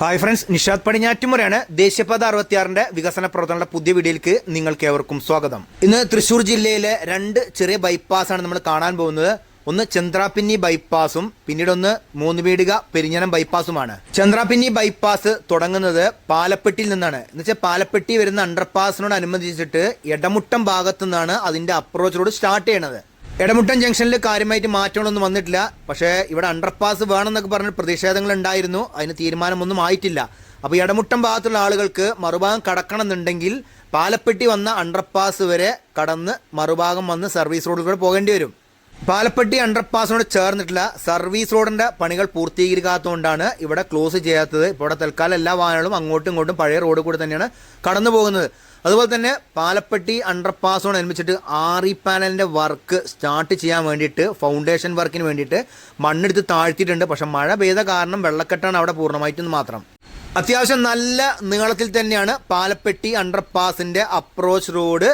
Hi friends Nishad പടിഞ്ഞാറ്റുമുറയാണ് ദേശീയപാത അറുപത്തിയാറിന്റെ വികസന പ്രവർത്തനങ്ങളുടെ പുതിയ വീഡിയോയിലേക്ക് നിങ്ങൾക്ക് ഏവർക്കും സ്വാഗതം. ഇന്ന് തൃശൂർ ജില്ലയിലെ രണ്ട് ചെറിയ ബൈപ്പാസാണ് നമ്മൾ കാണാൻ പോകുന്നത്. ഒന്ന് ചന്ദ്രാപിന്നി ബൈപ്പാസും പിന്നീട് ഒന്ന് മൂന്ന് വീടുക പെരിഞ്ഞനം ബൈപ്പാസുമാണ്. ചന്ദ്രാപിന്നി ബൈപ്പാസ് തുടങ്ങുന്നത് പാലപ്പെട്ടിയിൽ നിന്നാണ്. എന്ന് വെച്ചാൽ പാലപ്പെട്ടി വരുന്ന അണ്ടർപാസിനോട് അനുബന്ധിച്ചിട്ട് ഇടമുട്ടം ഭാഗത്തു നിന്നാണ് അതിന്റെ അപ്രോച്ച് സ്റ്റാർട്ട് ചെയ്യണത്. എടമുട്ടം ജംഗ്ഷനിൽ കാര്യമായിട്ട് മാറ്റങ്ങളൊന്നും വന്നിട്ടില്ല. പക്ഷേ ഇവിടെ അണ്ടർപാസ് വേണമെന്നൊക്കെ പറഞ്ഞ് പ്രതിഷേധങ്ങൾ ഉണ്ടായിരുന്നു അതിന് തീരുമാനമൊന്നും ആയിട്ടില്ല. അപ്പോൾ ഇടമുട്ടം ഭാഗത്തുള്ള ആളുകൾക്ക് മറുഭാഗം കടക്കണമെന്നുണ്ടെങ്കിൽ പാലപ്പെട്ടി വന്ന അണ്ടർപാസ് വരെ കടന്ന് മറുഭാഗം വന്ന് സർവീസ് റോഡിൽ കൂടെ പോകേണ്ടി വരും. പാലപ്പെട്ടി അണ്ടർപാസിനോട് ചേർന്നിട്ടുള്ള സർവീസ് റോഡിന്റെ പണികൾ പൂർത്തീകരിക്കാത്തതുകൊണ്ടാണ് ഇവിടെ ക്ലോസ് ചെയ്യാത്തത്. ഇപ്പോൾ ഇവിടെ തൽക്കാലം എല്ലാ വാഹനങ്ങളും അങ്ങോട്ടും ഇങ്ങോട്ടും പഴയ റോഡ് കൂടെ തന്നെയാണ് കടന്നു പോകുന്നത് അതുപോലെ തന്നെ പാലപ്പെട്ടി അണ്ടർപാസോടനുബന്ധിച്ചിട്ട് ആർ ആറി പാനലിന്റെ വർക്ക് സ്റ്റാർട്ട് ചെയ്യാൻ വേണ്ടിയിട്ട് ഫൗണ്ടേഷൻ വർക്കിന് വേണ്ടിയിട്ട് മണ്ണെടുത്ത് താഴ്ത്തിയിട്ടുണ്ട്. പക്ഷെ മഴ പെയ്ത കാരണം വെള്ളക്കെട്ടാണ് അവിടെ പൂർണമായിട്ടും മാത്രം. അത്യാവശ്യം നല്ല നീളത്തിൽ തന്നെയാണ് പാലപ്പെട്ടി അണ്ടർപാസിന്റെ അപ്രോച്ച് റോഡ്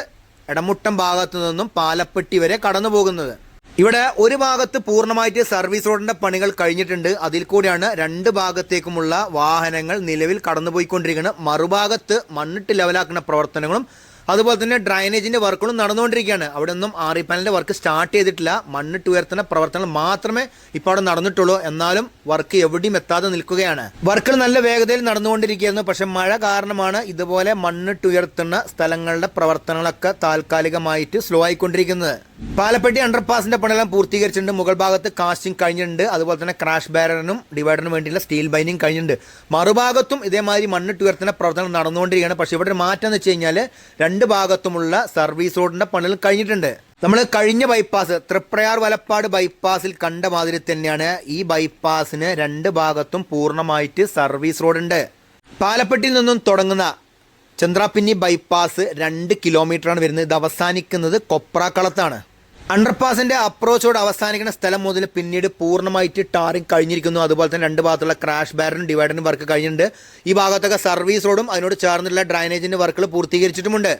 ഇടമുട്ടം ഭാഗത്തു നിന്നും പാലപ്പെട്ടി വരെ കടന്നു പോകുന്നത് ഇവിടെ ഒരു ഭാഗത്ത് പൂർണമായിട്ട് സർവീസ് റോഡിന്റെ പണികൾ കഴിഞ്ഞിട്ടുണ്ട്. അതിൽ കൂടിയാണ് രണ്ട് ഭാഗത്തേക്കുമുള്ള വാഹനങ്ങൾ നിലവിൽ കടന്നുപോയിക്കൊണ്ടിരിക്കുന്നത്. മറുഭാഗത്ത് മണ്ണിട്ട് ലെവലാക്കുന്ന പ്രവർത്തനങ്ങളും അതുപോലെ തന്നെ ഡ്രൈനേജിന്റെ വർക്കുകളും നടന്നുകൊണ്ടിരിക്കുകയാണ്. അവിടെ ഒന്നും ആറി പാനലിന്റെ വർക്ക് സ്റ്റാർട്ട് ചെയ്തിട്ടില്ല. മണ്ണിട്ട് ഉയർത്തുന്ന പ്രവർത്തനങ്ങൾ മാത്രമേ ഇപ്പോൾ അവിടെ നടന്നിട്ടുള്ളൂ. എന്നാലും വർക്ക് എവിടെയും എത്താതെ നിൽക്കുകയാണ്. വർക്കുകൾ നല്ല വേഗതയിൽ നടന്നുകൊണ്ടിരിക്കുകയായിരുന്നു. പക്ഷെ മഴ കാരണമാണ് ഇതുപോലെ മണ്ണിട്ട് ഉയർത്തുന്ന സ്ഥലങ്ങളുടെ പ്രവർത്തനങ്ങളൊക്കെ താൽക്കാലികമായിട്ട് സ്ലോ ആയിക്കൊണ്ടിരിക്കുന്നത്. പാലപ്പെട്ടി അണ്ടർപാസിന്റെ പണിയെല്ലാം പൂർത്തീകരിച്ചിട്ടുണ്ട്. മുകൾ ഭാഗത്ത് കാസ്റ്റിംഗ് കഴിഞ്ഞിട്ടുണ്ട്. അതുപോലെ തന്നെ ക്രാഷ് ബാരറിനും ഡിവൈഡറിനും വേണ്ടിയുള്ള സ്റ്റീൽ ബൈനിങ് കഴിഞ്ഞിട്ടുണ്ട്. മറുഭാഗത്തും ഇതേമാതിരി മണ്ണിട്ട് ഉയർത്തുന്ന പ്രവർത്തനം നടന്നുകൊണ്ടിരിക്കുകയാണ്. പക്ഷേ ഇവിടെ ഒരു മാറ്റം എന്ന് വെച്ച് കഴിഞ്ഞാൽ രണ്ട് ഭാഗത്തുമുള്ള സർവീസ് റോഡിന്റെ പണികൾ കഴിഞ്ഞിട്ടുണ്ട്. നമ്മൾ കഴിഞ്ഞ ബൈപ്പാസ് തൃപ്രയാർ വലപ്പാട് ബൈപ്പാസിൽ കണ്ട മാതിരി തന്നെയാണ് ഈ ബൈപ്പാസിന് രണ്ട് ഭാഗത്തും പൂർണമായിട്ട് സർവീസ് റോഡുണ്ട് പാലപ്പെട്ടിയിൽ നിന്നും തുടങ്ങുന്ന ചന്ദ്രാപിന്നി ബൈപ്പാസ് രണ്ട് കിലോമീറ്ററാണ് വരുന്നത്. ഇത് അവസാനിക്കുന്നത് കൊപ്രാക്കളത്താണ് അണ്ടർപാസിന്റെ അപ്രോച്ചോട് അവസാനിക്കുന്ന സ്ഥലം മുതൽ പിന്നീട് പൂർണമായിട്ട് ടാറിങ് കഴിഞ്ഞിരിക്കുന്നു. അതുപോലെ തന്നെ രണ്ട് ഭാഗത്തുള്ള ക്രാഷ് ബാരനും ഡിവൈഡറിനും വർക്ക് കഴിഞ്ഞിട്ടുണ്ട്. ഈ ഭാഗത്തൊക്കെ സർവീസ് റോഡും അതിനോട് ചേർന്നിട്ടുള്ള ഡ്രൈനേജിന്റെ വർക്കുകൾ പൂർത്തീകരിച്ചിട്ടുമുണ്ട്.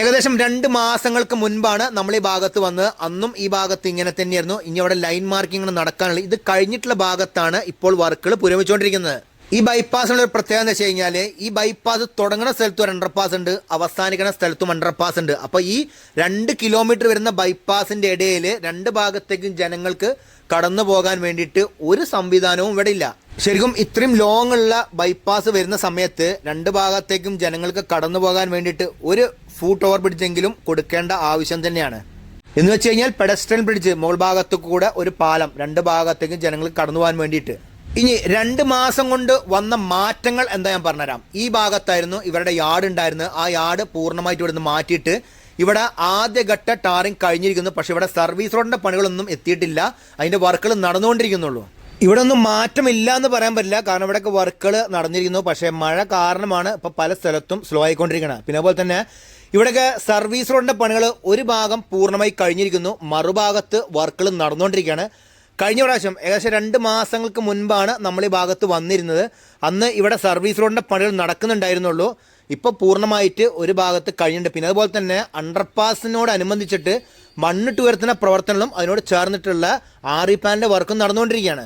ഏകദേശം രണ്ട് മാസങ്ങൾക്ക് മുൻപാണ് നമ്മൾ ഈ ഭാഗത്ത് വന്ന് അന്നും ഈ ഭാഗത്ത് ഇങ്ങനെ തന്നെയായിരുന്നു. ഇനി അവിടെ ലൈൻ മാർക്കിംഗ് നടക്കാനുള്ള ഇത് കഴിഞ്ഞിട്ടുള്ള ഭാഗത്താണ് ഇപ്പോൾ വർക്കുകൾ പുരോഗമിച്ചുകൊണ്ടിരിക്കുന്നത്. ഈ ബൈപ്പാസിനുള്ള ഒരു പ്രത്യേകത എന്ന് വെച്ച് കഴിഞ്ഞാൽ ഈ ബൈപ്പാസ് തുടങ്ങുന്ന സ്ഥലത്തും ഒരു അണ്ടർപാസ് ഉണ്ട് അവസാനിക്കുന്ന സ്ഥലത്തും അണ്ടർപാസ് ഉണ്ട്. അപ്പോൾ ഈ രണ്ട് കിലോമീറ്റർ വരുന്ന ബൈപ്പാസിന്റെ ഇടയിൽ രണ്ട് ഭാഗത്തേക്കും ജനങ്ങൾക്ക് കടന്നു പോകാൻ വേണ്ടിയിട്ട് ഒരു സംവിധാനവും ഇവിടെ ഇല്ല. ശരിക്കും ഇത്രയും ലോങ് ഉള്ള ബൈപ്പാസ് വരുന്ന സമയത്ത് രണ്ട് ഭാഗത്തേക്കും ജനങ്ങൾക്ക് കടന്നു പോകാൻ വേണ്ടിയിട്ട് ഒരു ഫൂട്ട് ഓവർ ബ്രിഡ്ജെങ്കിലും കൊടുക്കേണ്ട ആവശ്യം തന്നെയാണ്. എന്ന് വെച്ച് കഴിഞ്ഞാൽ പെഡസ്ട്രിയൻ ബ്രിഡ്ജ് മുകൾ ഭാഗത്തു കൂടെ ഒരു പാലം രണ്ട് ഭാഗത്തേക്കും ജനങ്ങൾക്ക് കടന്നു പോകാൻ വേണ്ടിയിട്ട്. ഇനി രണ്ട് മാസം കൊണ്ട് വന്ന മാറ്റങ്ങൾ എന്താ ഞാൻ പറഞ്ഞുതരാം. ഈ ഭാഗത്തായിരുന്നു ഇവരുടെ യാർഡ് ഉണ്ടായിരുന്നത്. ആ യാർഡ് പൂർണമായിട്ട് ഇവിടുന്ന് മാറ്റിയിട്ട് ഇവിടെ ആദ്യഘട്ട ടാറിങ് കഴിഞ്ഞിരിക്കുന്നു. പക്ഷെ ഇവിടെ സർവീസ് റോഡിന്റെ പണികളൊന്നും എത്തിയിട്ടില്ല. അതിന്റെ വർക്കുകൾ നടന്നുകൊണ്ടിരിക്കുന്നുള്ളൂ. ഇവിടെ ഒന്നും മാറ്റമില്ല എന്ന് പറയാൻ പറ്റില്ല. കാരണം ഇവിടെയൊക്കെ വർക്കുകൾ നടന്നിരിക്കുന്നു. പക്ഷേ മഴ കാരണമാണ് ഇപ്പൊ പല സ്ഥലത്തും സ്ലോ ആയിക്കൊണ്ടിരിക്കുന്നത്. പിന്നെ അതുപോലെ തന്നെ ഇവിടെയൊക്കെ സർവീസ് റോഡിന്റെ പണികൾ ഒരു ഭാഗം പൂർണമായി കഴിഞ്ഞിരിക്കുന്നു. മറുഭാഗത്ത് വർക്കുകൾ നടന്നുകൊണ്ടിരിക്കുകയാണ്. കഴിഞ്ഞ പ്രാവശ്യം ഏകദേശം രണ്ട് മാസങ്ങൾക്ക് മുൻപാണ് നമ്മൾ ഈ ഭാഗത്ത് വന്നിരുന്നത്. അന്ന് ഇവിടെ സർവീസ് റോഡിന്റെ പണികൾ നടക്കുന്നുണ്ടായിരുന്നുള്ളൂ. ഇപ്പോൾ പൂർണമായിട്ട് ഒരു ഭാഗത്ത് കഴിഞ്ഞിട്ടുണ്ട്. പിന്നെ അതുപോലെ തന്നെ അണ്ടർപാസിനോടനുബന്ധിച്ചിട്ട് മണ്ണിട്ട് ഉയർത്തുന്ന പ്രവർത്തനങ്ങളും അതിനോട് ചേർന്നിട്ടുള്ള ആർ ഇ പാനിന്റെ വർക്കും നടന്നുകൊണ്ടിരിക്കുകയാണ്.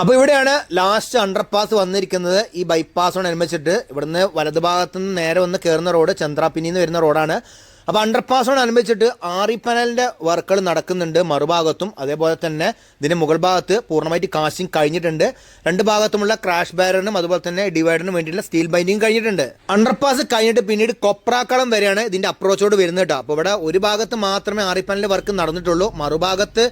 അപ്പോൾ ഇവിടെയാണ് ലാസ്റ്റ് അണ്ടർപാസ് വന്നിരിക്കുന്നത്. ഈ ബൈപ്പാസോട് അനുബന്ധിച്ചിട്ട് ഇവിടുന്ന് വലത് ഭാഗത്ത് നിന്ന് നേരെ വന്ന് കയറുന്ന റോഡ് ചന്ദ്രാപ്പിനിന്ന് വരുന്ന റോഡാണ് അപ്പോൾ അണ്ടർപാസോടനുബന്ധിച്ചിട്ട് ആർ ഇ പനലിന്റെ വർക്കുകൾ നടക്കുന്നുണ്ട് മറുഭാഗത്തും. അതേപോലെ തന്നെ ഇതിന്റെ മുകൾ ഭാഗത്ത് പൂർണമായിട്ട് കാശിങ് കഴിഞ്ഞിട്ടുണ്ട്. രണ്ട് ഭാഗത്തുമുള്ള ക്രാഷ് ബാരറിനും അതുപോലെ തന്നെ ഡിവൈഡറിനും വേണ്ടിയിട്ടുള്ള സ്റ്റീൽ ബൈൻഡിങ് കഴിഞ്ഞിട്ടുണ്ട്. അണ്ടർപാസ് കഴിഞ്ഞിട്ട് പിന്നീട് കൊപ്രാക്കളം വരെയാണ് ഇതിന്റെ അപ്രോച്ചോട് വരുന്നത് കേട്ടോ. അപ്പോൾ ഇവിടെ ഒരു ഭാഗത്ത് മാത്രമേ പാനലിന്റെ വർക്ക് നടന്നിട്ടുള്ളൂ. മറുഭാഗത്ത്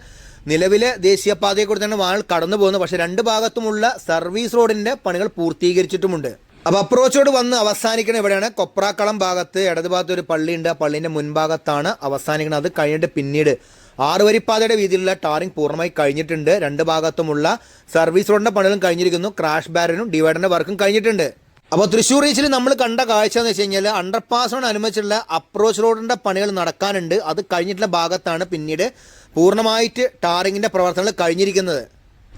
നിലവിലെ ദേശീയപാതയെ കൂടി തന്നെ വാഹനങ്ങൾ കടന്നു പോകുന്നു പക്ഷേ രണ്ട് ഭാഗത്തുമുള്ള സർവീസ് റോഡിന്റെ പണികൾ പൂർത്തീകരിച്ചിട്ടുമുണ്ട്. അപ്പോൾ അപ്രോച്ചോട് വന്ന് അവസാനിക്കുന്ന ഇവിടെയാണ് കൊപ്രാക്കളം ഭാഗത്ത് ഇടതുഭാഗത്ത് ഒരു പള്ളിയുണ്ട്. ആ പള്ളിന്റെ മുൻഭാഗത്താണ് അവസാനിക്കുന്നത് അത് കഴിഞ്ഞിട്ട് പിന്നീട് ആറുവരിപ്പാതയുടെ വീതിയിലുള്ള ടാറിംഗ് പൂർണമായി കഴിഞ്ഞിട്ടുണ്ട്. രണ്ട് ഭാഗത്തുമുള്ള സർവീസ് റോഡിന്റെ പണികളും കഴിഞ്ഞിരിക്കുന്നു. ക്രാഷ് ബാരനും ഡിവൈഡറിന്റെ വർക്കും കഴിഞ്ഞിട്ടുണ്ട്. അപ്പോൾ തൃശ്ശൂർ റീച്ചിൽ നമ്മൾ കണ്ട കാഴ്ച എന്ന് വെച്ച് കഴിഞ്ഞാൽ അണ്ടർപാസിനോട് അനുബന്ധിച്ചുള്ള അപ്രോച്ച് റോഡിന്റെ പണികൾ നടക്കാനുണ്ട്. അത് കഴിഞ്ഞിട്ടുള്ള ഭാഗത്താണ് പിന്നീട് പൂർണമായിട്ട് ടാറിങ്ങിന്റെ പ്രവർത്തനങ്ങൾ കഴിഞ്ഞിരിക്കുന്നത്.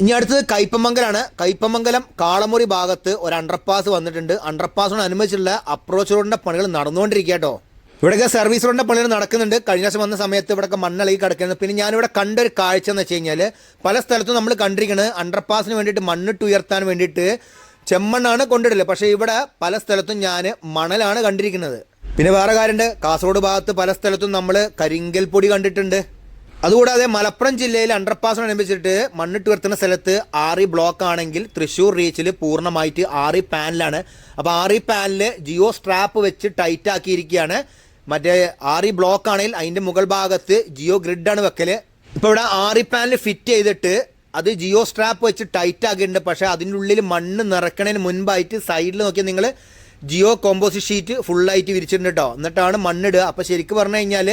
ഇനി അടുത്തത് കൈപ്പമംഗലാണ് കൈപ്പമംഗലം കാളമുറി ഭാഗത്ത് ഒരു അണ്ടർപാസ് വന്നിട്ടുണ്ട്. അണ്ടർപാസിനോട് അനുബന്ധിച്ചുള്ള അപ്രോച്ച് റോഡിന്റെ പണികൾ നടന്നുകൊണ്ടിരിക്കുക കേട്ടോ ഇവിടെയൊക്കെ സർവീസ് റോഡിന്റെ പണികൾ നടക്കുന്നുണ്ട്. കഴിഞ്ഞ ദിവസം വന്ന സമയത്ത് ഇവിടെയൊക്കെ മണ്ണിളകി കിടക്കുന്നത്. പിന്നെ ഞാനിവിടെ കണ്ട ഒരു കാഴ്ച എന്ന് വെച്ച് കഴിഞ്ഞാൽ പല സ്ഥലത്തും നമ്മൾ കണ്ടിരിക്കുന്നത് അണ്ടർപാസിന് വേണ്ടിയിട്ട് മണ്ണിട്ട് ഉയർത്താൻ വേണ്ടിയിട്ട് ചെമ്മണ്ണാണ് കൊണ്ടിടൽ. പക്ഷേ ഇവിടെ പല സ്ഥലത്തും ഞാൻ മണലാണ് കണ്ടിരിക്കുന്നത്. പിന്നെ വേറെ കാര്യമുണ്ട്. കാസർഗോഡ് ഭാഗത്ത് പല സ്ഥലത്തും നമ്മൾ കരിങ്കൽ പൊടി കണ്ടിട്ടുണ്ട്. അതുകൂടാതെ മലപ്പുറം ജില്ലയിൽ അണ്ടർപാസ് അനുബന്ധിച്ചിട്ട് മണ്ണിട്ട് ഉയർത്തുന്ന സ്ഥലത്ത് ആറി ബ്ലോക്ക് ആണെങ്കിൽ തൃശ്ശൂർ റീച്ചിൽ പൂർണമായിട്ട് ആറി പാനലാണ് അപ്പോൾ ആറി പാനൽ ജിയോ സ്ട്രാപ്പ് വെച്ച് ടൈറ്റ് ആക്കിയിരിക്കുകയാണ്. മറ്റേ ആറി ബ്ലോക്ക് ആണെങ്കിൽ അതിന്റെ മുകൾ ഭാഗത്ത് ജിയോ ഗ്രിഡാണ് വെക്കൽ. ഇപ്പോൾ ഇവിടെ ആറി പാനൽ ഫിറ്റ് ചെയ്തിട്ട് അത് ജിയോ സ്ട്രാപ്പ് വെച്ച് ടൈറ്റ് ആക്കിയിട്ടുണ്ട്. പക്ഷേ അതിന്റെ ഉള്ളിൽ മണ്ണ് നിറക്കണതിന് മുൻപായിട്ട് സൈഡിൽ നോക്കിയാൽ നിങ്ങൾ ജിയോ കോമ്പോസിറ്റ് ഷീറ്റ് ഫുള്ളായിട്ട് വിരിച്ചിട്ടുണ്ട് കേട്ടോ എന്നിട്ടാണ് മണ്ണിടുക. അപ്പോൾ ശരിക്കും പറഞ്ഞു കഴിഞ്ഞാൽ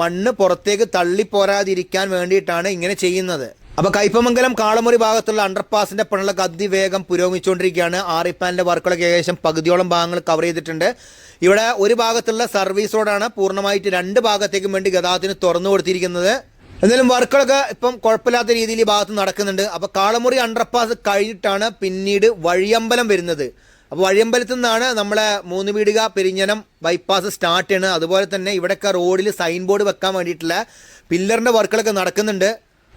മണ്ണ് പുറത്തേക്ക് തള്ളിപ്പോരാതിരിക്കാൻ വേണ്ടിയിട്ടാണ് ഇങ്ങനെ ചെയ്യുന്നത്. അപ്പൊ കൈപ്പമംഗലം കാളമുറി ഭാഗത്തുള്ള അണ്ടർപാസിന്റെ പണികളൊക്കെ അതിവേഗം പുരോഗമിച്ചുകൊണ്ടിരിക്കുകയാണ്. ആറിപ്പാനിന്റെ വർക്കുകളൊക്കെ ഏകദേശം പകുതിയോളം ഭാഗങ്ങൾ കവർ ചെയ്തിട്ടുണ്ട്. ഇവിടെ ഒരു ഭാഗത്തുള്ള സർവീസ് റോഡാണ് പൂർണമായിട്ട് രണ്ട് ഭാഗത്തേക്കും വേണ്ടി ഗതാഗതത്തിന് തുറന്നു കൊടുത്തിരിക്കുന്നത്. എന്തായാലും വർക്കുകളൊക്കെ ഇപ്പം കുഴപ്പമില്ലാത്ത രീതിയിൽ ഈ ഭാഗത്ത് നടക്കുന്നുണ്ട്. അപ്പൊ കാളമുറി അണ്ടർപാസ് കഴിഞ്ഞിട്ടാണ് പിന്നീട് വഴിയമ്പലം വരുന്നത്. അപ്പോൾ വഴിയമ്പലത്തു നിന്നാണ് നമ്മളെ മൂന്ന് വീടുക പെരിഞ്ഞനം ബൈപ്പാസ് സ്റ്റാർട്ട് ചെയ്യുന്നത് അതുപോലെ തന്നെ ഇവിടെയൊക്കെ റോഡിൽ സൈൻ ബോർഡ് വെക്കാൻ വേണ്ടിയിട്ടുള്ള പില്ലറിന്റെ വർക്കുകളൊക്കെ നടക്കുന്നുണ്ട്.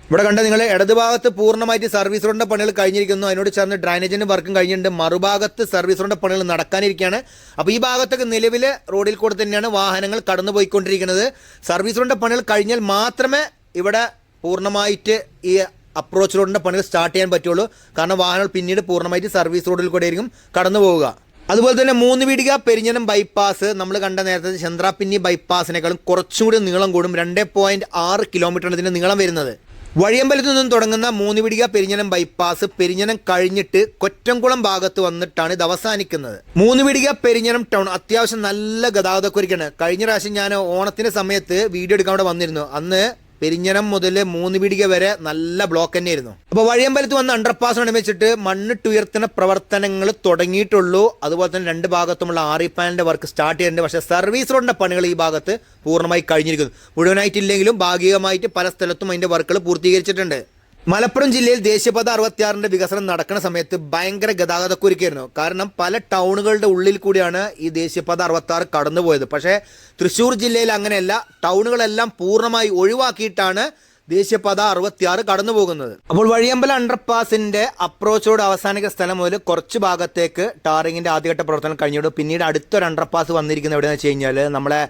ഇവിടെ കണ്ട നിങ്ങൾ ഇടതുഭാഗത്ത് പൂർണമായിട്ട് സർവീസ് റോഡിന്റെ പണികൾ കഴിഞ്ഞിരിക്കുന്നു. അതിനോട് ചേർന്ന് ഡ്രൈനേജിന്റെ വർക്കും കഴിഞ്ഞിട്ടുണ്ട്. മറുഭാഗത്ത് സർവീസ് റോഡിന്റെ പണികൾ നടക്കാനിരിക്കുകയാണ്. അപ്പോൾ ഈ ഭാഗത്തൊക്കെ നിലവിൽ റോഡിൽ കൂടെ തന്നെയാണ് വാഹനങ്ങൾ കടന്നു പോയിക്കൊണ്ടിരിക്കുന്നത് സർവീസ് റോഡിന്റെ പണികൾ കഴിഞ്ഞാൽ മാത്രമേ ഇവിടെ പൂർണമായിട്ട് ഈ അപ്രോച്ച് റോഡിന്റെ പണികൾ സ്റ്റാർട്ട് ചെയ്യാൻ പറ്റുള്ളൂ. കാരണം വാഹനങ്ങൾ പിന്നീട് പൂർണമായിട്ട് സർവീസ് റോഡിൽ കൂടെ ആയിരിക്കും കടന്നു പോവുക. അതുപോലെ തന്നെ മൂന്ന് വീടിക പെരിഞ്ഞനം ബൈപ്പാസ് നമ്മൾ കണ്ട നേരത്തെ ചന്ദ്രാപിന്നി ബൈപ്പാസിനേക്കാളും കുറച്ചും കൂടി നീളം കൂടും രണ്ട് പോയിന്റ് ആറ് കിലോമീറ്ററാണ് നീളം വരുന്നത്. വഴിയമ്പലത്തു നിന്നും തുടങ്ങുന്ന മൂന്ന് വീടിക പെരിഞ്ഞനം ബൈപ്പാസ് പെരിഞ്ഞനം കഴിഞ്ഞിട്ട് കൊറ്റംകുളം ഭാഗത്ത് വന്നിട്ടാണ് ഇത് അവസാനിക്കുന്നത്. മൂന്ന് വീടിക പെരിഞ്ഞനം ടൗൺ അത്യാവശ്യം നല്ല ഗതാഗതക്കുരുക്കാണ്. കഴിഞ്ഞ പ്രാവശ്യം ഞാൻ ഓണത്തിന്റെ സമയത്ത് വീഡിയോ എടുക്കാൻ അവിടെ വന്നിരുന്നു. അന്ന് പെരിഞ്ഞനം മുതൽ മൂന്ന് പീടിക വരെ നല്ല ബ്ലോക്ക് തന്നെയായിരുന്നു. അപ്പോൾ വഴിയമ്പലത്ത് വന്ന് അണ്ടർപാസ് അനുബന്ധിച്ചിട്ട് മണ്ണിട്ടുയർത്തുന്ന പ്രവർത്തനങ്ങൾ തുടങ്ങിയിട്ടുള്ളൂ. അതുപോലെ തന്നെ രണ്ട് ഭാഗത്തുമുള്ള ആറി പാനലിന്റെ വർക്ക് സ്റ്റാർട്ട് ചെയ്തിട്ടുണ്ട്. പക്ഷേ സർവീസ് റോഡിന്റെ പണികൾ ഈ ഭാഗത്ത് പൂർണമായി കഴിഞ്ഞിരിക്കുന്നു. മുഴുവനായിട്ടില്ലെങ്കിലും ഭാഗികമായിട്ട് പല സ്ഥലത്തും അതിന്റെ വർക്കുകൾ പൂർത്തീകരിച്ചിട്ടുണ്ട്. മലപ്പുറം ജില്ലയിൽ ദേശീയപാത അറുപത്തിയാറിന്റെ വികസനം നടക്കുന്ന സമയത്ത് ഭയങ്കര ഗതാഗതക്കുരുക്കായിരുന്നു. കാരണം പല ടൗണുകളുടെ ഉള്ളിൽ കൂടിയാണ് ഈ ദേശീയപാത അറുപത്തി ആറ് കടന്നുപോയത്. പക്ഷേ തൃശ്ശൂർ ജില്ലയിൽ അങ്ങനെയല്ല. ടൗണുകളെല്ലാം പൂർണമായി ഒഴിവാക്കിയിട്ടാണ് ദേശീയപാത അറുപത്തിയാറ് കടന്നു പോകുന്നത് അപ്പോൾ വഴിയമ്പല അണ്ടർപാസിന്റെ അപ്രോച്ച് റോഡ് അവസാനിക്കുന്ന സ്ഥലം മുതൽ കുറച്ച് ഭാഗത്തേക്ക് ടാറിങ്ങിന്റെ ആദ്യഘട്ട പ്രവർത്തനം കഴിഞ്ഞിട്ട് പിന്നീട് അടുത്തൊരു അണ്ടർപാസ് വന്നിരിക്കുന്നത് എവിടെയെന്ന് വെച്ച് കഴിഞ്ഞാൽ നമ്മളെ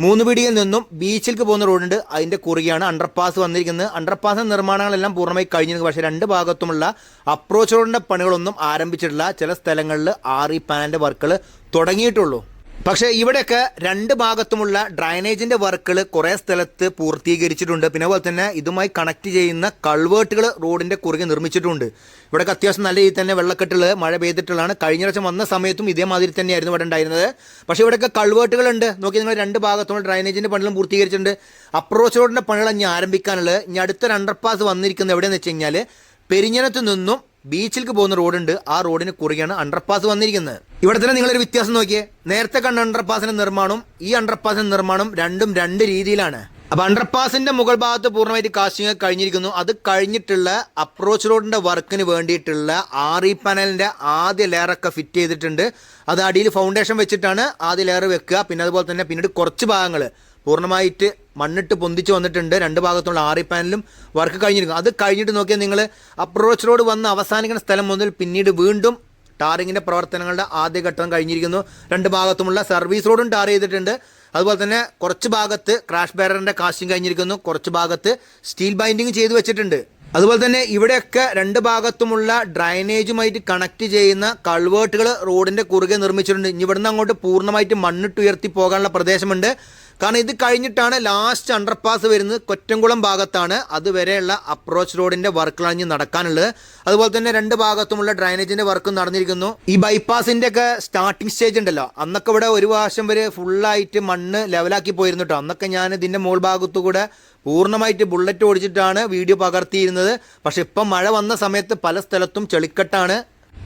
മൂന്ന് പിടിയിൽ നിന്നും ബീച്ചിലേക്ക് പോകുന്ന റോഡുണ്ട്. അതിന്റെ കുറുകെയാണ് അണ്ടർപാസ് വന്നിരിക്കുന്നത്. അണ്ടർപാസ് നിർമ്മാണങ്ങളെല്ലാം പൂർണമായി കഴിഞ്ഞിരിക്കുന്നു. പക്ഷേ രണ്ട് ഭാഗത്തുമുള്ള അപ്രോച്ച് റോഡിന്റെ പണികളൊന്നും ആരംഭിച്ചിട്ടില്ല. ചില സ്ഥലങ്ങളിൽ ആറി പാനലിന്റെ വർക്കുകൾ തുടങ്ങിയിട്ടുള്ളൂ. പക്ഷേ ഇവിടെയൊക്കെ രണ്ട് ഭാഗത്തുമുള്ള ഡ്രൈനേജിന്റെ വർക്കുകൾ കുറേ സ്ഥലത്ത് പൂർത്തീകരിച്ചിട്ടുണ്ട്. പിന്നെ അതുപോലെ തന്നെ ഇതുമായി കണക്ട് ചെയ്യുന്ന കൾവേർട്ടുകൾ റോഡിന്റെ കുറുകെ നിർമ്മിച്ചിട്ടുണ്ട്. ഇവിടെയൊക്കെ അത്യാവശ്യം നല്ല രീതിയിൽ തന്നെ വെള്ളക്കെട്ടുകൾ മഴ പെയ്തിട്ടുള്ളതാണ്. കഴിഞ്ഞ പ്രാവശ്യം വന്ന സമയത്തും ഇതേമാതിരി തന്നെയായിരുന്നു ഇവിടെ ഉണ്ടായിരുന്നത്. പക്ഷേ ഇവിടെയൊക്കെ കൾവേർട്ടുകളുണ്ട് നോക്കി നിങ്ങൾ രണ്ട് ഭാഗത്തുള്ള ഡ്രൈനേജിന്റെ പണികളും പൂർത്തീകരിച്ചിട്ടുണ്ട്. അപ്രോച്ച് റോഡിന്റെ പണികൾ ഇനി ആരംഭിക്കാനുള്ളത്. ഇനി അടുത്തൊരു അണ്ടർപാസ് വന്നിരിക്കുന്നത് എവിടെയെന്ന് വെച്ച് കഴിഞ്ഞാൽ പെരിഞ്ഞനത്ത് നിന്നും ബീച്ചിലേക്ക് പോകുന്ന റോഡുണ്ട്. ആ റോഡിന് കുറുകെയാണ് അണ്ടർപാസ് വന്നിരിക്കുന്നത്. ഇവിടെ തന്നെ നിങ്ങളൊരു വ്യത്യാസം നോക്കിയേ. നേരത്തെ കണ്ട അണ്ടർപാസിന്റെ നിർമ്മാണം ഈ അണ്ടർപാസിന്റെ നിർമ്മാണം രണ്ടും രണ്ട് രീതിയിലാണ്. അപ്പൊ അണ്ടർപാസിന്റെ മുകൾ ഭാഗത്ത് പൂർണമായിട്ട് കാസ്റ്റിംഗ് കഴിഞ്ഞിരിക്കുന്നു. അത് കഴിഞ്ഞിട്ടുള്ള അപ്രോച്ച് റോഡിന്റെ വർക്കിന് വേണ്ടിയിട്ടുള്ള ആറി പാനലിന്റെ ആദ്യ ലെയറൊക്കെ ഫിറ്റ് ചെയ്തിട്ടുണ്ട്. അത് അടിയിൽ ഫൗണ്ടേഷൻ വെച്ചിട്ടാണ് ആദ്യ ലെയർ വെക്കുക. പിന്നെ അതുപോലെ തന്നെ പിന്നീട് കുറച്ച് ഭാഗങ്ങൾ പൂർണമായിട്ട് മണ്ണിട്ട് പൊന്തിച്ച് വന്നിട്ടുണ്ട്. രണ്ട് ഭാഗത്തുള്ള ആറി പാനലും വർക്ക് കഴിഞ്ഞിരിക്കും അത് കഴിഞ്ഞിട്ട് നോക്കിയാൽ നിങ്ങൾ അപ്രോച്ച് റോഡ് വന്ന് അവസാനിക്കുന്ന സ്ഥലം മുതൽ പിന്നീട് വീണ്ടും ടാറിങ്ങിന്റെ പ്രവർത്തനങ്ങളുടെ ആദ്യഘട്ടം കഴിഞ്ഞിരിക്കുന്നു. രണ്ട് ഭാഗത്തുമുള്ള സർവീസ് റോഡും ടാർ ചെയ്തിട്ടുണ്ട്. അതുപോലെ തന്നെ കുറച്ച് ഭാഗത്ത് ക്രാഷ് ബാരറിന്റെ കാസ്റ്റിംഗ് കഴിഞ്ഞിരിക്കുന്നു. കുറച്ച് ഭാഗത്ത് സ്റ്റീൽ ബൈൻഡിങ് ചെയ്തു വെച്ചിട്ടുണ്ട്. അതുപോലെ തന്നെ ഇവിടെയൊക്കെ രണ്ട് ഭാഗത്തുമുള്ള ഡ്രൈനേജുമായിട്ട് കണക്ട് ചെയ്യുന്ന കൾവേർട്ടുകൾ റോഡിന്റെ കുറുകെ നിർമ്മിച്ചിട്ടുണ്ട്. ഇവിടുന്ന് അങ്ങോട്ട് പൂർണമായിട്ട് മണ്ണിട്ടുയർത്തി പോകാനുള്ള പ്രദേശമുണ്ട്. കാരണം ഇത് കഴിഞ്ഞിട്ടാണ് ലാസ്റ്റ് അണ്ടർപാസ് വരുന്നത് കൊറ്റംകുളം ഭാഗത്താണ്. അതുവരെയുള്ള അപ്രോച്ച് റോഡിന്റെ വർക്കുകളാണ് ഇനി നടക്കാനുള്ളത്. അതുപോലെ തന്നെ രണ്ട് ഭാഗത്തുമുള്ള ഡ്രൈനേജിന്റെ വർക്കും നടന്നിരിക്കുന്നു. ഈ ബൈപ്പാസിന്റെ ഒക്കെ സ്റ്റാർട്ടിംഗ് സ്റ്റേജ് ഉണ്ടല്ലോ. അന്നൊക്കെ ഇവിടെ ഒരു വർഷം വരെ ഫുള്ളായിട്ട് മണ്ണ് ലെവലാക്കി പോയിരുന്നു കേട്ടോ. അന്നൊക്കെ ഞാൻ ഇതിന്റെ മുകൾ ഭാഗത്തു കൂടെ പൂർണമായിട്ട് ബുള്ളറ്റ് ഓടിച്ചിട്ടാണ് വീഡിയോ പകർത്തിയിരുന്നത്. പക്ഷെ ഇപ്പം മഴ വന്ന സമയത്ത് പല സ്ഥലത്തും ചെളിക്കെട്ടാണ്.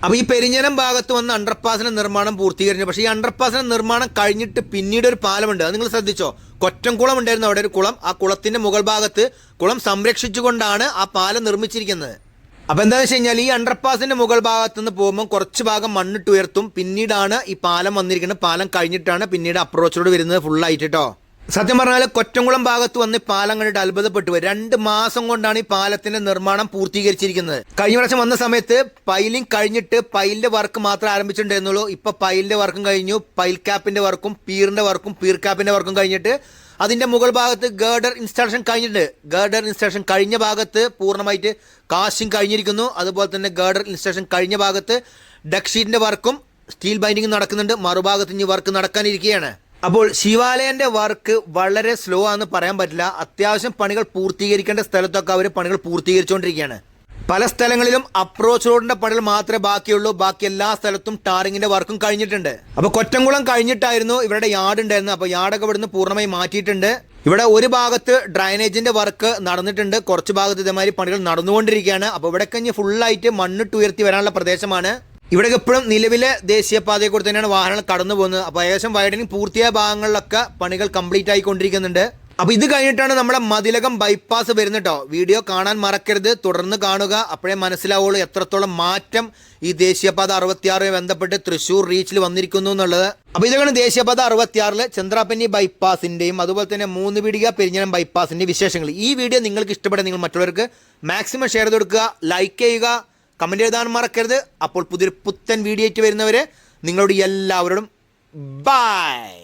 അപ്പോൾ ഈ പെരിഞ്ഞനം ഭാഗത്ത് വന്ന അണ്ടർപാസിന്റെ നിർമ്മാണം പൂർത്തീകരിച്ചു. പക്ഷേ ഈ അണ്ടർപാസിന്റെ നിർമ്മാണം കഴിഞ്ഞിട്ട് പിന്നീട് ഒരു പാലമുണ്ട്. അത് നിങ്ങൾ ശ്രദ്ധിച്ചോ? കൊറ്റംകുളം ഉണ്ടായിരുന്നു അവിടെ ഒരു കുളം. ആ കുളത്തിന്റെ മുകൾ ഭാഗത്ത് കുളം സംരക്ഷിച്ചുകൊണ്ടാണ് ആ പാലം നിർമ്മിച്ചിരിക്കുന്നത്. അപ്പോൾ എന്താണെന്ന് വെച്ച് കഴിഞ്ഞാൽ ഈ അണ്ടർപാസിന്റെ മുകൾ ഭാഗത്ത് നിന്ന് പോകുമ്പോൾ കുറച്ച് ഭാഗം മണ്ണിട്ട് ഉയർത്തും. പിന്നീടാണ് ഈ പാലം വന്നിരിക്കുന്നത്. പാലം കഴിഞ്ഞിട്ടാണ് പിന്നീട് അപ്രോച്ചിലൂടെ വരുന്നത് വരുന്നത് ഫുള്ളായിട്ട് കേട്ടോ സത്യം പറഞ്ഞാൽ കൊറ്റംകുളം ഭാഗത്ത് വന്ന് പാലം കണ്ടിട്ട് അത്ഭുതപ്പെട്ടു. രണ്ട് മാസം കൊണ്ടാണ് ഈ പാലത്തിന്റെ നിർമ്മാണം പൂർത്തീകരിച്ചിരിക്കുന്നത്. കഴിഞ്ഞ പ്രാവശ്യം വന്ന സമയത്ത് പൈലിംഗ് കഴിഞ്ഞിട്ട് പൈലിന്റെ വർക്ക് മാത്രം ആരംഭിച്ചിട്ടുണ്ടായിരുന്നുള്ളൂ. ഇപ്പൊ പൈലിന്റെ വർക്കും കഴിഞ്ഞു. പൈൽ ക്യാപ്പിന്റെ വർക്കും പീറിന്റെ വർക്കും പീർ ക്യാപ്പിന്റെ വർക്കും കഴിഞ്ഞിട്ട് അതിന്റെ മുകൾ ഭാഗത്ത് ഗേർഡർ ഇൻസ്റ്റാളേഷൻ കഴിഞ്ഞിട്ടുണ്ട്. ഗേർഡർ ഇൻസ്റ്റാളേഷൻ കഴിഞ്ഞ ഭാഗത്ത് പൂർണമായിട്ട് കാസ്റ്റിംഗ് കഴിഞ്ഞിരിക്കുന്നു. അതുപോലെ തന്നെ ഗേർഡർ ഇൻസ്റ്റാളേഷൻ കഴിഞ്ഞ ഭാഗത്ത് ഡക്ക് ഷീറ്റിന്റെ വർക്കും സ്റ്റീൽ ബൈൻഡിങ് നടക്കുന്നുണ്ട്. മറുഭാഗത്ത് ഇനി വർക്ക് നടക്കാനിരിക്കുകയാണ്. അപ്പോൾ ശിവാലയന്റെ വർക്ക് വളരെ സ്ലോ ആണെന്ന് പറയാൻ പറ്റില്ല. അത്യാവശ്യം പണികൾ പൂർത്തീകരിക്കേണ്ട സ്ഥലത്തൊക്കെ അവർ പണികൾ പൂർത്തീകരിച്ചുകൊണ്ടിരിക്കുകയാണ് പല സ്ഥലങ്ങളിലും അപ്രോച്ച് റോഡിന്റെ പണികൾ മാത്രമേ ബാക്കിയുള്ളൂ. ബാക്കി എല്ലാ സ്ഥലത്തും ടാറിങ്ങിന്റെ വർക്കും കഴിഞ്ഞിട്ടുണ്ട്. അപ്പൊ കൊറ്റംകുളം കഴിഞ്ഞിട്ടായിരുന്നു ഇവരുടെ യാർഡ് ഉണ്ടായിരുന്നു അപ്പൊ യാർഡൊക്കെ ഇവിടുന്ന് പൂർണമായി മാറ്റിയിട്ടുണ്ട്. ഇവിടെ ഒരു ഭാഗത്ത് ഡ്രൈനേജിന്റെ വർക്ക് നടന്നിട്ടുണ്ട്. കുറച്ച് ഭാഗത്ത് ഇതേമാതിരി പണികൾ നടന്നുകൊണ്ടിരിക്കുകയാണ്. അപ്പൊ ഇവിടെ കഴിഞ്ഞ് ഫുള്ളായിട്ട് മണ്ണിട്ട് ഉയർത്തി വരാനുള്ള പ്രദേശമാണ്. ഇവിടെ എപ്പോഴും നിലവിലെ ദേശീയപാതയെ കൂടി തന്നെയാണ് വാഹനങ്ങൾ കടന്നു പോകുന്നത്. അപ്പോൾ ഏകദേശം വൈഡനിങ് പൂർത്തിയായ ഭാഗങ്ങളിലൊക്കെ പണികൾ കംപ്ലീറ്റ് ആയിക്കൊണ്ടിരിക്കുന്നുണ്ട്. അപ്പോൾ ഇത് കഴിഞ്ഞിട്ടാണ് നമ്മുടെ മതിലകം ബൈപ്പാസ് വരുന്ന കേട്ടോ. വീഡിയോ കാണാൻ മറക്കരുത്. തുടർന്ന് കാണുക. അപ്പോഴേ മനസ്സിലാവുള്ളൂ എത്രത്തോളം മാറ്റം ഈ ദേശീയപാത അറുപത്തിയാറുമായി ബന്ധപ്പെട്ട് തൃശൂർ റീച്ചിൽ വന്നിരിക്കുന്നു എന്നുള്ളത്. അപ്പോൾ ഇതൊക്കെയാണ് ദേശീയപാത അറുപത്തിയാറിൽ ചന്ദ്രാപ്പന്നി ബൈപ്പാസിന്റെയും അതുപോലെ തന്നെ മൂന്ന് പീടിക പെരിഞ്ഞനം ബൈപ്പാസിന്റെ വിശേഷങ്ങൾ. ഈ വീഡിയോ നിങ്ങൾക്ക് ഇഷ്ടപ്പെട്ട നിങ്ങൾ മറ്റുള്ളവർക്ക് മാക്സിമം ഷെയർ ചെയ്ത് കൊടുക്കുക ലൈക്ക് ചെയ്യുക കമന്റ് എഴുതാൻ മറക്കരുത്. അപ്പോൾ പുതിയൊരു പുത്തൻ വീഡിയോ ആയിട്ട് വരുന്നവരെ നിങ്ങളോട് എല്ലാവരോടും ബൈ